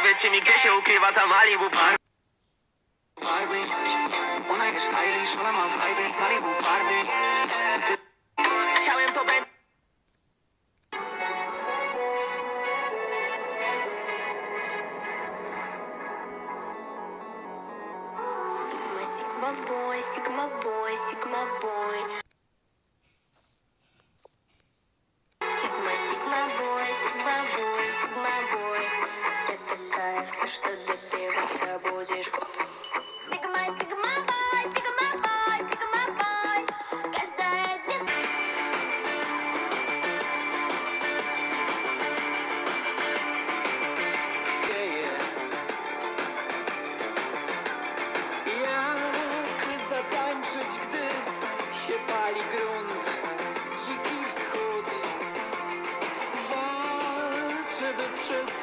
Powiedzcie mi, gdzie się ukrywa ta Malibu Bar Barbie Ona jest stylish, ona ma vibe Malibu Barbie Chciałem to będzie Sigma boy, Sigma boy, Sigma boy. под мобой Я такая вся, что допиваться будешь. Год Стигма, стигма, бой, стигма, бой, стигма, бой. Каждая дев... Yeah, yeah. Jak zatańczyć, gdy przez